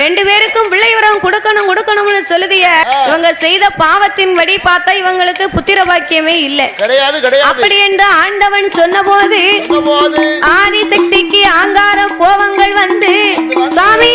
ரெண்டு பேருக்கும் பிள்ளை வரம் கொடுக்கணும் கொடுக்கணும்னு சொல்லுதிய. இவங்க செய்த பாவத்தின் படி பார்த்தா இவங்களுக்கு புத்திர பாக்கியமே இல்ல. அப்படி என்று ஆண்டவன் சொன்னபோது போது ஆதிசக்திக்கு ஆங்கார கோபங்கள் வந்து சாமி